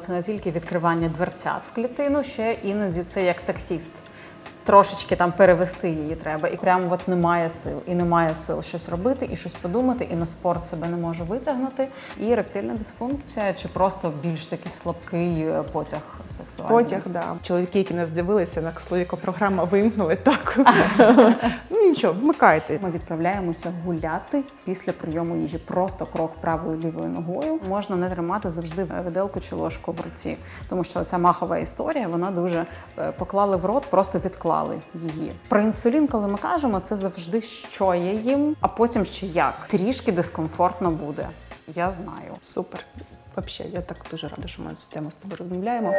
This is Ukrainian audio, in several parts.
Це не тільки відкривання дверцят в клітину, ще іноді це як таксіст. Трошечки там перевести її треба, і прямо от немає сил, і немає сил щось робити, і щось подумати, і на спорт себе не може витягнути. І ректильна дисфункція, чи просто більш такий слабкий е, потяг сексуальний. Потяг, да. Чоловіки, які нас дивилися, на словіко програма вимкнули так. ну нічого, вмикайте. Ми відправляємося гуляти після прийому їжі. Просто крок правою лівою ногою. Можна не тримати завжди виделку чи ложку в руці, тому що ця махова історія вона дуже е, поклали в рот, просто відклали її. Про інсулін, коли ми кажемо, це завжди що я їм, а потім ще як. Трішки дискомфортно буде. Я знаю. Супер. Взагалі, я так дуже рада, що ми цю тему з тобою розмовляємо.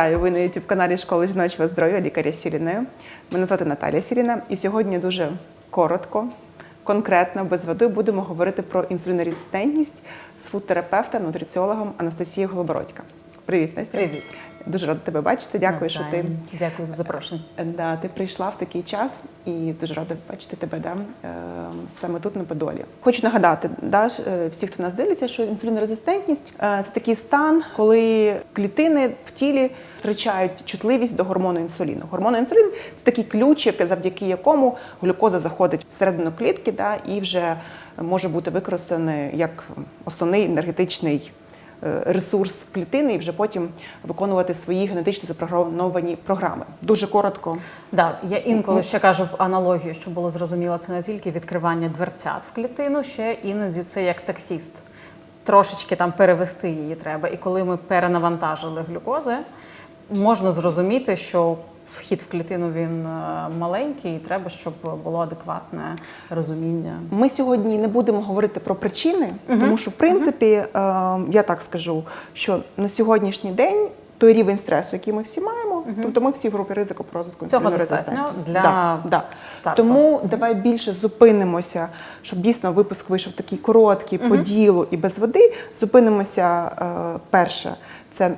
Вітаю! Ви на youtube каналі Школи жіночого здоров'я лікаря Сіріною. Мене звати Наталія Сіріна, і сьогодні дуже коротко, конкретно, без води будемо говорити про інсулінорезистентність з фудтерапевтом, нутриціологом Анастасією Голобородька. Привіт, Настя. Привіт. Дуже рада тебе бачити. Дякую, що ти Дякую за запрошення. Да, ти прийшла в такий час і дуже рада бачити тебе да, е, саме тут на Подолі. Хочу нагадати, да, е, всі, хто нас дивиться, що інсулінорезистентність е, це такий стан, коли клітини в тілі втрачають чутливість до гормону інсуліну. Гормон інсулін це такий ключик, завдяки якому глюкоза заходить всередину клітки да, і вже може бути використаний як основний енергетичний е, ресурс клітини і вже потім виконувати свої генетично запрограмовані програми. Дуже коротко. Да, я інколи ще кажу аналогію, щоб було зрозуміло, це не тільки відкривання дверцят в клітину, ще іноді це як таксіст. Трошечки там перевести її треба. І коли ми перенавантажили глюкози, можна зрозуміти, що вхід в клітину він е, маленький, і треба, щоб було адекватне розуміння. Ми сьогодні не будемо говорити про причини, тому що в принципі е, я так скажу, що на сьогоднішній день той рівень стресу, який ми всі маємо, тобто ми всі в групі ризику по розвитку Цього достатньо для да, да. старту. Тому давай більше зупинимося, щоб дійсно випуск вийшов такий короткий по ділу і без води. Зупинимося е, перше. Це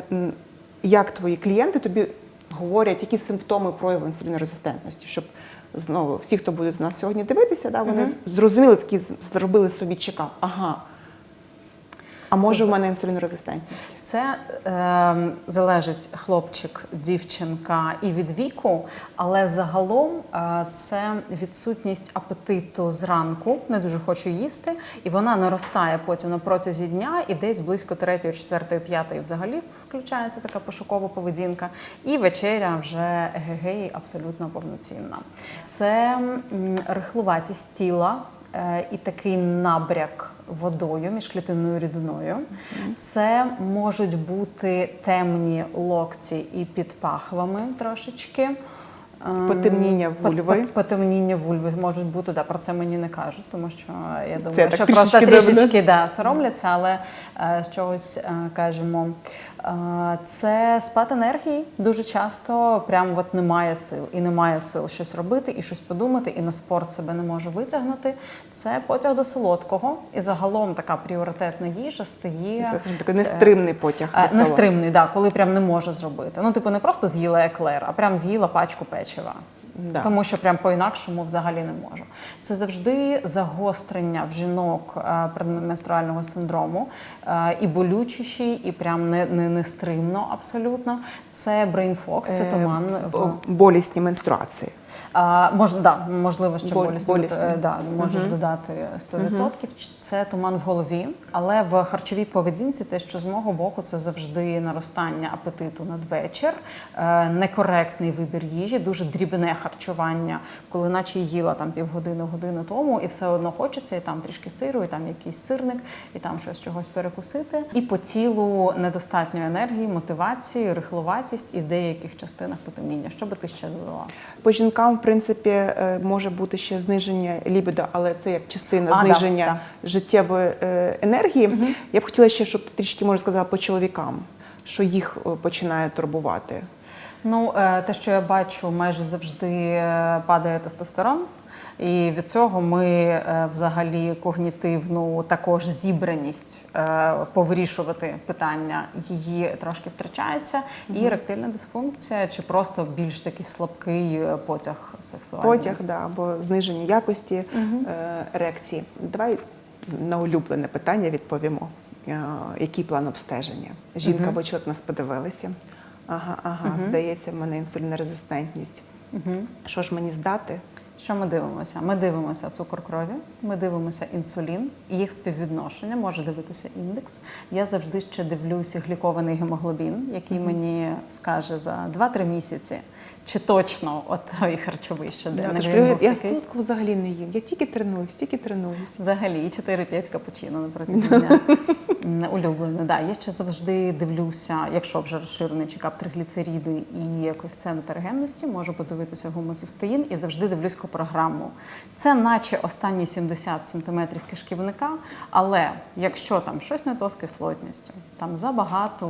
як твої клієнти тобі говорять, які симптоми прояву інсулінорезистентності, щоб знову всі, хто буде з нас сьогодні дивитися, да, вони зрозуміли такі, зробили собі чекап. Ага. А може в мене інсулінорезистентність? Це е, залежить хлопчик, дівчинка і від віку, але загалом е, це відсутність апетиту зранку, не дуже хочу їсти, і вона наростає потім на протязі дня, і десь близько 3, 4, 5 взагалі включається така пошукова поведінка. І вечеря вже егегей абсолютно повноцінна. Це рихлуватість тіла е, і такий набряк водою, міжклітинною рідиною. Це можуть бути темні локті і під пахвами трошечки. Ем, Потемніння вульви. Потемніння вульви можуть бути, да, про це мені не кажуть, тому що я думаю, це що просто трішечки да, соромляться, але е, з чогось е, кажемо. Е, це спад енергії дуже часто прям от немає сил і немає сил щось робити і щось подумати, і на спорт себе не може витягнути. Це потяг до солодкого, і загалом така пріоритетна їжа стає Це такий нестримний потяг. Е, до. Нестримний, да, коли прям не може зробити. Ну, типу, не просто з'їла еклер, а прям з'їла пачку печива. Да. Тому що прям по-інакшому взагалі не можу. Це завжди загострення в жінок е, предменструального синдрому, е, і болючіші, і прям не, не, нестримно абсолютно. Це брейнфок, це Е, туман в болісні менструації. а, мож, да, можливо, ще Боль- болісно. болісне. е, Да, можеш додати 100%. Це туман в голові, але в харчовій поведінці те, що з мого боку, це завжди наростання апетиту надвечір, некоректний вибір їжі, дуже дрібне харчування, коли наче їла там півгодини, годину тому, і все одно хочеться, і там трішки сиру, і там якийсь сирник, і там щось чогось перекусити. І по тілу недостатньо енергії, мотивації, рихловатість і в деяких частинах потемніння. Що би ти ще додала? По жінкам, в принципі, е, може бути ще зниження лібідо, але це як частина А, да, зниження життєвої е, енергії. Я б хотіла ще, щоб ти трішки може сказала по чоловікам. Що їх е, починає турбувати? Ну, е, те, що я бачу, майже завжди е, падає тестостерон. І від цього ми взагалі когнітивну також зібраність повирішувати питання її трошки втрачається. І ректильна дисфункція, чи просто більш такий слабкий потяг сексуальний. Потяг, да, або зниження якості е, ерекції. Давай на улюблене питання відповімо. Е, який план обстеження? Жінка, ви чоловік нас подивилися. Ага, ага, здається, в мене інсулінорезистентність. Що ж мені здати? Що ми дивимося? Ми дивимося цукор крові, ми дивимося інсулін, їх співвідношення, може дивитися індекс. Я завжди ще дивлюся глікований гемоглобін, який мені скаже за 2-3 місяці, чи точно от той харчовий Да, привіт, був я такий. солодку взагалі не їм. Я тільки тренуюсь, тільки тренуюсь. Взагалі 4-5 капучино на протязі дня. М, Улюблене. Да. Я ще завжди дивлюся, якщо вже розширений чекап тригліцериди і коефіцієнт терогенності, можу подивитися гомоцистеїн і завжди дивлюсь програму. Це наче останні 70 сантиметрів кишківника, але якщо там щось не то з кислотністю, там забагато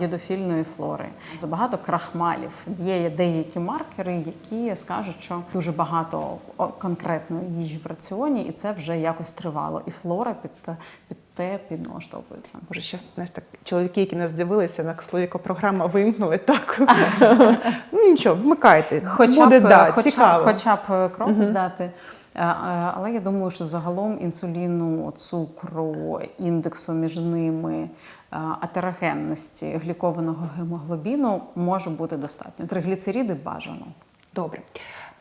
єдофільної флори, забагато крахмалів, є деякі маркери, які скажуть, що дуже багато конкретної їжі в раціоні, і це вже якось тривало. І флора під, під те підналаштовується. Може, зараз знаєш так, чоловіки, які нас дивилися, на словіко програма вимкнули так. ну нічого, вмикайте. Хоча Буде б, да, хоча, цікаво. хоча б е, кров здати. Е, е, Але я думаю, що загалом інсуліну, цукру, індексу між ними, атерогенності, глікованого гемоглобіну може бути достатньо. Тригліцериди бажано. Добре.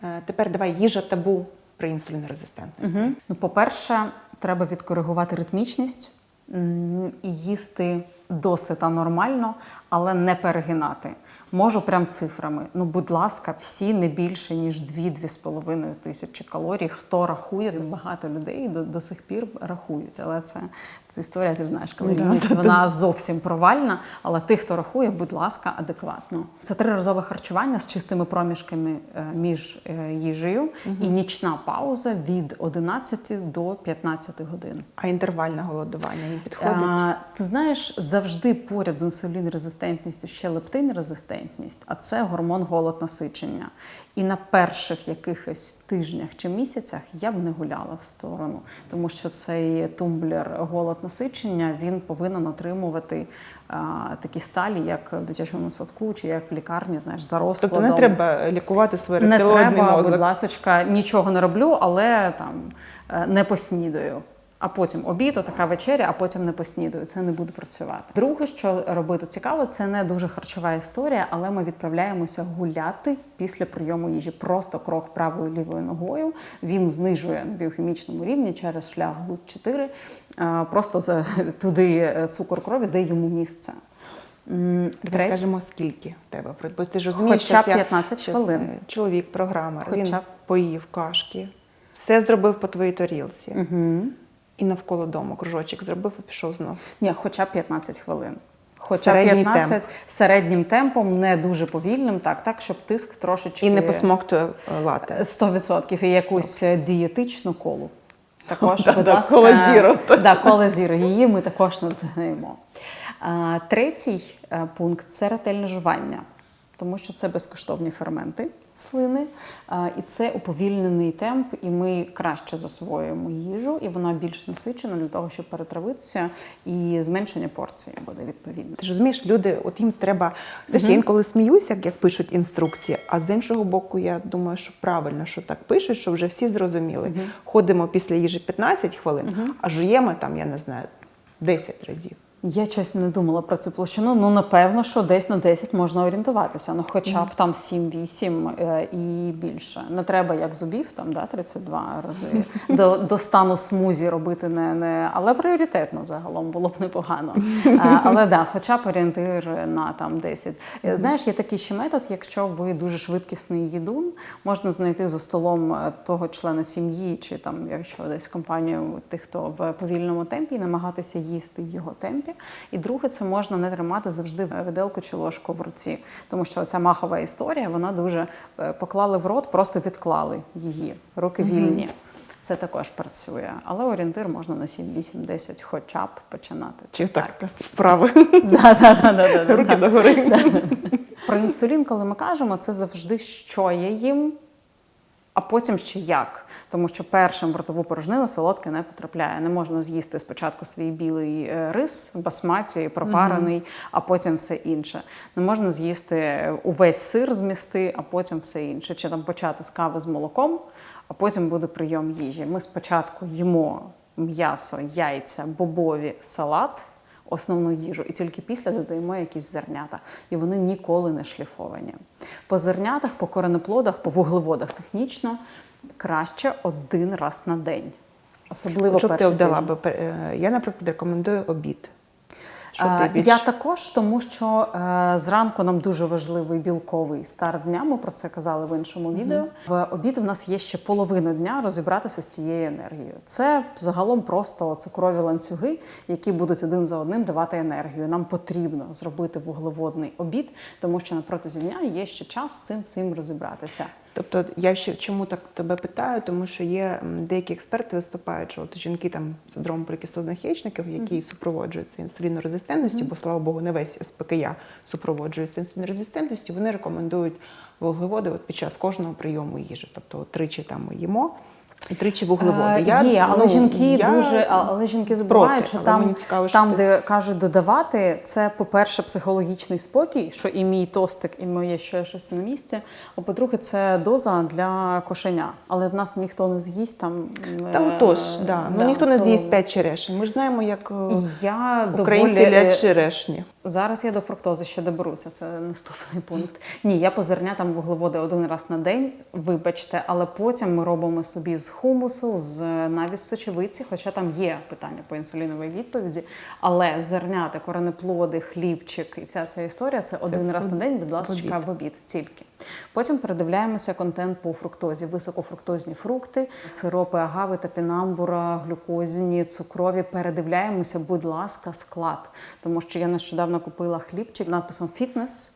Е, Тепер давай їжа табу при інсулінорезистентності. Угу. Ну, по-перше, треба відкоригувати ритмічність і їсти досита нормально, але не перегинати. Можу прям цифрами. Ну, будь ласка, всі не більше ніж 2-2,5 тисячі калорій. Хто рахує, багато людей до, до сих пір рахують. Але це історія, ти ж знаєш, калорійність вона зовсім провальна. Але тих, хто рахує, будь ласка, адекватно. Це триразове харчування з чистими проміжками е, між е, їжею і нічна пауза від 11 до 15 годин. А інтервальне голодування їм підходить? А, ти знаєш, завжди поряд з інсулінрезистентністю ще лептинрезистентність, а це гормон голод-насичення. І на перших якихось тижнях чи місяцях я б не гуляла в сторону, тому що цей тумблер голод-насичення він повинен отримувати а, такі сталі, як в дитячому садку чи як в лікарні, знаєш, за розкладом. Тобто не треба лікувати свій Не треба, мозок. будь ласочка, нічого не роблю, але там е, не поснідаю. А потім обід, така вечеря, а потім не поснідаю. Це не буде працювати. Друге, що робити цікаво, це не дуже харчова історія, але ми відправляємося гуляти після прийому їжі. Просто крок правою лівою ногою. Він знижує на біохімічному рівні через шлях глут 4 е, просто туди е, цукор крові, де йому місце. М, скажемо, скільки тебе. Бо ти ж розумієш, Хоча б 15 щас, хвилин. Чоловік, програмер, Хоча б. поїв кашки, все зробив по твоїй тарілці. Мгм. І навколо дому кружочок зробив і пішов знов. Ні, хоча б 15 хвилин. Хоча Середній 15 темп. середнім темпом, не дуже повільним, так, так, щоб тиск трошечки І не посмоктує е, лати. 100% і якусь е, дієтичну колу. Також, Да, будь да, ласка, кола зіро. Да, кола зіро. Її ми також надаємо. Третій е, пункт це ретельне жування, тому що це безкоштовні ферменти слини, і це уповільнений темп, і ми краще засвоюємо їжу, і вона більш насичена для того, щоб перетравитися, і зменшення порції буде відповідно. Ти ж розумієш, люди, от їм треба. Знаєш, я інколи сміюся, як пишуть інструкції, а з іншого боку, я думаю, що правильно, що так пишуть, що вже всі зрозуміли. Ходимо після їжі 15 хвилин, а жуємо там, я не знаю, 10 разів. Я щось не думала про цю площину. Ну, напевно, що десь на 10 можна орієнтуватися. Ну, хоча б там 7-8 е, і більше. Не треба як зубів, там, да, 32 рази. До, до стану смузі робити не, не. Але пріоритетно загалом було б непогано. Е, Але да, хоча б орієнтир на там 10. Е, Знаєш, є такий ще метод, якщо ви дуже швидкісний їдун, можна знайти за столом того члена сім'ї, чи там, якщо десь компанію тих, хто в повільному темпі, намагатися їсти в його темпі. І друге, це можна не тримати завжди виделку чи ложку в руці, тому що ця махова історія, вона дуже е, поклали в рот, просто відклали її. Руки вільні. Це також працює, але орієнтир можна на 7, 8, 10 хоча б починати. Чи так, вправи, Да, да, да, да, да, руки да. догори. Про інсулін, коли ми кажемо, це завжди що я їм, а потім ще як. Тому що першим в ротову порожнину солодке не потрапляє. Не можна з'їсти спочатку свій білий е, рис, басматі, пропарений, а потім все інше. Не можна з'їсти увесь сир змісти, а потім все інше. Чи там почати з кави з молоком, а потім буде прийом їжі. Ми спочатку їмо м'ясо, яйця, бобові, салат основну їжу, і тільки після додаємо якісь зернята. І вони ніколи не шліфовані. По зернятах, по коренеплодах, по вуглеводах технічно краще один раз на день. Особливо Що б ти обдала би? Е, Я, наприклад, рекомендую обід. Що ти більш... Я також, тому що е, зранку нам дуже важливий білковий старт дня. Ми про це казали в іншому відео. В обід у нас є ще половину дня розібратися з цією енергією. Це загалом просто цукрові ланцюги, які будуть один за одним давати енергію. Нам потрібно зробити вуглеводний обід, тому що на протязі дня є ще час з цим всім розібратися. Тобто я ще чому так тебе питаю, тому що є деякі експерти виступають, що от жінки там синдром полікістозних яєчників, які супроводжуються інсулінорезистентністю, бо слава Богу, не весь СПКЯ супроводжується інсулінорезистентністю, вони рекомендують вуглеводи от під час кожного прийому їжі. Тобто тричі там ми їмо. І тричі вуглеводи. Е, Є, але ну, жінки я дуже, але жінки забувають, проти, що там, цікаво, що там ти- де кажуть додавати, це, по-перше, психологічний спокій, що і мій тостик, і моє ще щось на місці. А по-друге, це доза для кошеня. Але в нас ніхто не з'їсть там. Та е, отож, да. ну ніхто не з'їсть п'ять черешень. Ми ж знаємо, як е, Я українці доволі... е, лять черешні. Зараз я до фруктози ще доберуся, це наступний пункт. Ні, я по зернятам вуглеводи один раз на день, вибачте, але потім ми робимо собі з хумусу, з навіть з сочевиці, хоча там є питання по інсуліновій відповіді. Але зернята, коренеплоди, хлібчик і вся ця історія це один раз на день, будь ласка, в обід тільки. Потім передивляємося контент по фруктозі, високофруктозні фрукти, сиропи агави, топінамбура, глюкозні, цукрові. Передивляємося, будь ласка, склад. Тому що я нещодавно купила хлібчик надписом фітнес.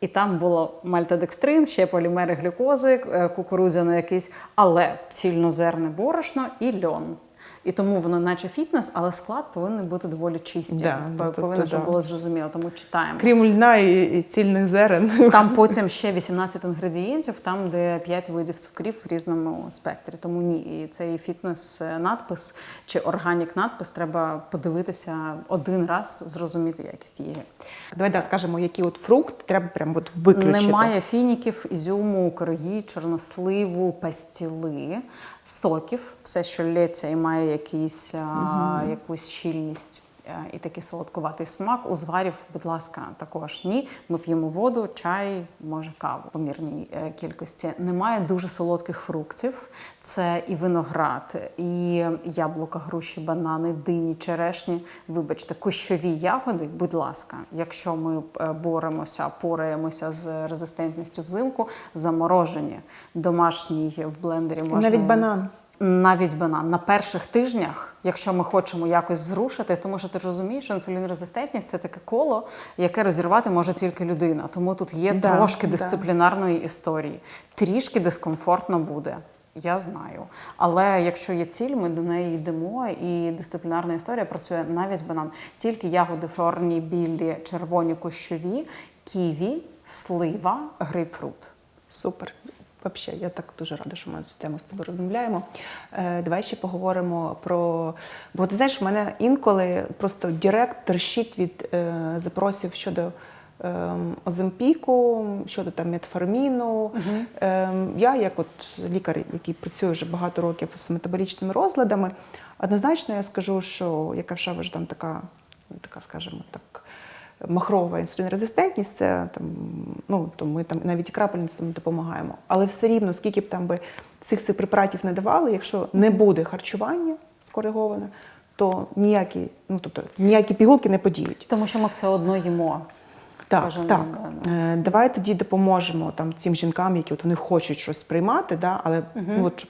І там було мальтодекстрин, ще полімери глюкози, е, кукурудзяне якийсь, але цільнозерне борошно і льон. І тому воно наче фітнес, але склад повинен бути доволі чистим. Да, повинно, щоб да. було зрозуміло, тому читаємо. Крім льна і, і цільних зерен. Там потім ще 18 інгредієнтів, там де 5 видів цукрів в різному спектрі. Тому ні, і цей фітнес-надпис чи органік-надпис треба подивитися один раз, зрозуміти якість їжі. Давай да, скажемо, які от фрукт треба прям от виключити. Немає фініків, ізюму, коргі, чорносливу, пастіли, соків, все, що лється і має якийсь, а, якусь щільність. е, І такий солодкуватий смак. У зварів, будь ласка, також ні. Ми п'ємо воду, чай, може каву в помірній е, кількості. Немає дуже солодких фруктів. Це і виноград, і яблука, груші, банани, дині, черешні. Вибачте, кущові ягоди, будь ласка, якщо ми е, боремося, пораємося з резистентністю взимку, заморожені, домашній в блендері можна Навіть банан. Навіть банан на перших тижнях, якщо ми хочемо якось зрушити, тому що ти розумієш, що інсулінрезистентність це таке коло, яке розірвати може тільки людина. Тому тут є Да, трошки да. дисциплінарної історії. Трішки дискомфортно буде. Я знаю. Але якщо є ціль, ми до неї йдемо, і дисциплінарна історія працює навіть банан. Тільки ягоди чорні, білі, червоні, кущові, ківі, слива, грейпфрут. Супер. Взагалі, я так дуже рада, що ми цю тему з тобою розмовляємо. Е, давай ще поговоримо про. Бо ти знаєш, в мене інколи просто директ трещить від е, запросів щодо е, Оземпіку, щодо там метформіну. Е, я, як от лікар, який працює вже багато років з метаболічними розладами, однозначно я скажу, що яка вже там така, така, скажімо так махрова інсулінорезистентність, це там, ну то ми там навіть і крапельницям допомагаємо. Але все рівно, скільки б там би всіх цих препаратів не давали, якщо не буде харчування скориговане, то ніякі, ну тобто ніякі пігулки не подіють. Тому що ми все одно їмо. Так, Кожен так. день, Е, Давай тоді допоможемо там цим жінкам, які от вони хочуть щось приймати, да, але ну, от,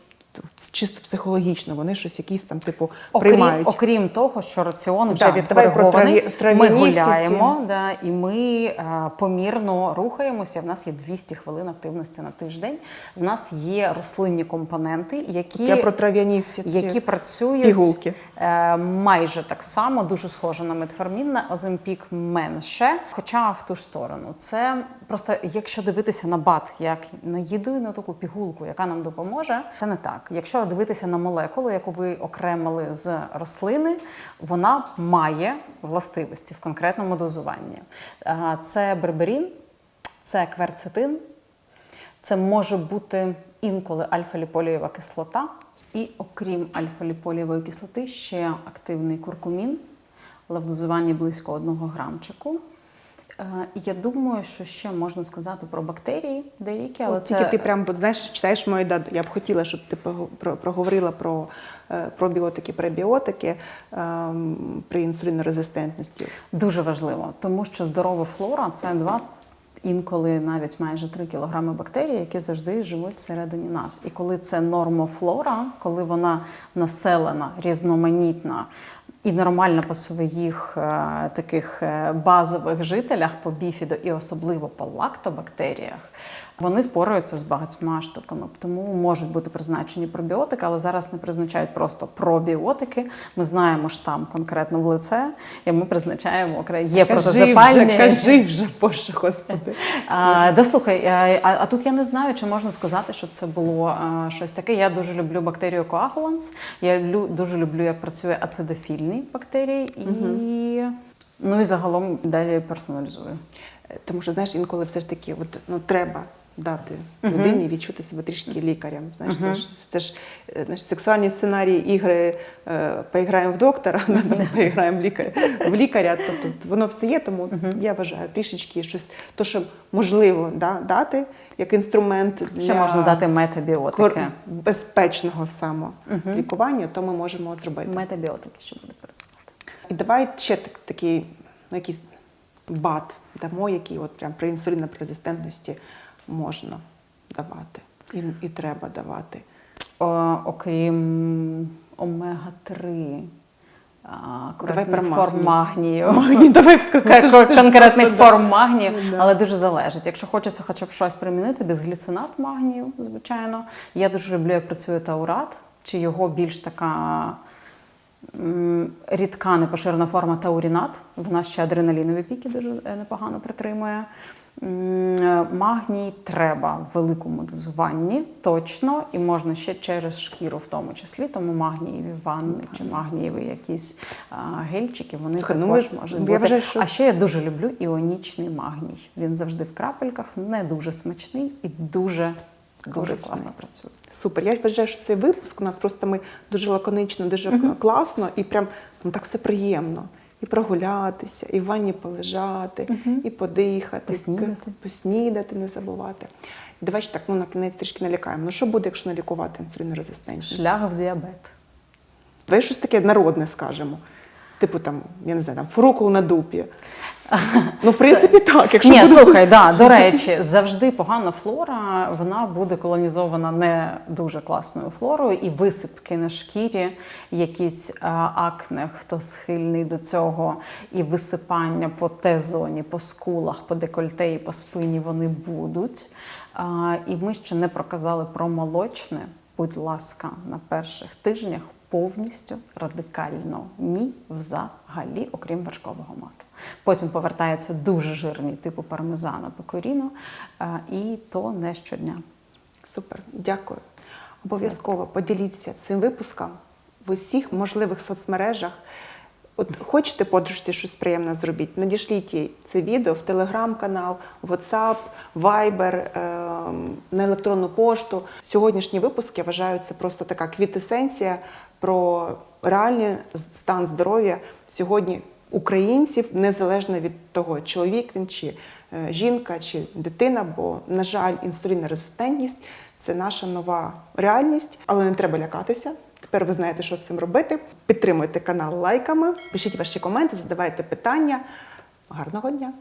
чисто психологічно, вони щось якісь там, типу, приймають. окрім того, що раціон вже Да, відкоригований, траві- ми гуляємо да, і ми е, помірно рухаємося. В нас є 200 хвилин активності на тиждень. В нас є рослинні компоненти, які, Я про трав'яні всі які працюють пігулки. е, майже так само, дуже схоже на метформін, на Оземпік менше, хоча в ту ж сторону. Це просто якщо дивитися на бат як на єдину таку пігулку, яка нам допоможе, це не так. Якщо дивитися на молекулу, яку ви окремили з рослини, вона має властивості в конкретному дозуванні. Це берберін, це кверцетин, це може бути інколи альфа-ліполієва кислота, і окрім альфа-ліполієвої кислоти, ще активний куркумін, в дозуванні близько одного грамчику. Е, Я думаю, що ще можна сказати про бактерії деякі, але це Тільки ти прям знаєш, читаєш мою дату. Я б хотіла, щоб ти проговорила про е, пробіотики, пребіотики ем, при інсулінорезистентності. Дуже важливо, тому що здорова флора це два. Інколи навіть майже 3 кілограми бактерій, які завжди живуть всередині нас. І коли це нормофлора, коли вона населена, різноманітна і нормально по своїх е, таких е, базових жителях, по біфідо і особливо по лактобактеріях, вони впораються з багатьма штуками. Тому можуть бути призначені пробіотики, але зараз не призначають просто пробіотики. Ми знаємо штам конкретно в лице, і ми призначаємо окремо. Є протизапальні. вже, кажи вже, Боже господи. А, да слухай, е, а, а тут я не знаю, чи можна сказати, що це було а, щось таке. Я дуже люблю бактерію коагуланс. Я лю, дуже люблю, як працює ацидофільні бактерії, і ну і загалом далі персоналізую. Е, Тому що знаєш, інколи все ж таки, от, ну треба. Дати людині відчути себе трішки лікарем. Знаєш, це ж це ж е, знаєш, сексуальні сценарії ігри е, поіграємо в доктора, поіграємо в лікаря в лікаря. То тут воно все є, тому я вважаю трішечки щось, то що можливо да, дати як інструмент для Ще можна дати кор- метабіотики. безпечного самолікування, то ми можемо зробити. Метабіотики, що будуть працювати. І давай ще так, такий ну, якийсь бат дамо, який от прям при інсулінопрезистентності можна давати і, і треба давати. О, окрім омега-3, а, Давай про форм магнію. Магній, давай. Конкретних форм магнію, але дуже залежить. Якщо хочеться хоча б щось примінити, безгліцинат магнію, звичайно. Я дуже люблю, як працює таурат, чи його більш така рідка непоширена форма таурінат. Вона ще адреналінові піки дуже е, непогано притримує. Е, Магній треба в великому дозуванні, точно, і можна ще через шкіру, в тому числі, тому магнієві ванни чи магнієві якісь а, гельчики, вони Слухай, ну також ми- можуть бути. що- А ще я дуже люблю іонічний магній. Він завжди в крапельках, не дуже смачний і дуже, дуже класно працює. Супер. Я вважаю, що цей випуск у нас просто ми дуже лаконично, дуже класно і прям ну, так все приємно. І прогулятися, і в ванні полежати, і подихати, Поснідати. поснідати, не забувати. Давайте давай так ну, на кінець трішки налякаємо. Ну що буде, якщо налікувати інсулінорезистентність? Шлях в діабет. Давай щось таке народне скажемо. Типу там, я не знаю, там фурукул на дупі. Ну, в принципі, так. Якщо Ні, буде- слухай, да, до речі, завжди погана флора, вона буде колонізована не дуже класною флорою, і висипки на шкірі, якісь а, акне, хто схильний до цього, і висипання по Т-зоні, по скулах, по декольте і по спині вони будуть. А, і ми ще не проказали про молочне. Будь ласка, на перших тижнях повністю радикально ні взагалі, окрім вершкового масла. Потім повертається дуже жирні, типу пармезану, пекоріно, а, і то не щодня. Супер, дякую. Обов'язково поділіться цим випуском в усіх можливих соцмережах. От хочете подружці щось приємне зробіть, надішліть їй це відео в телеграм-канал, WhatsApp, Viber, ем, на електронну пошту. Сьогоднішній випуск я вважаю, це просто така квітесенція про реальний стан здоров'я сьогодні українців, незалежно від того, чоловік він чи е, жінка, чи дитина, бо, на жаль, інсулінорезистентність це наша нова реальність, але не треба лякатися. Тепер ви знаєте, що з цим робити. Підтримуйте канал лайками, пишіть ваші коменти, задавайте питання. Гарного дня!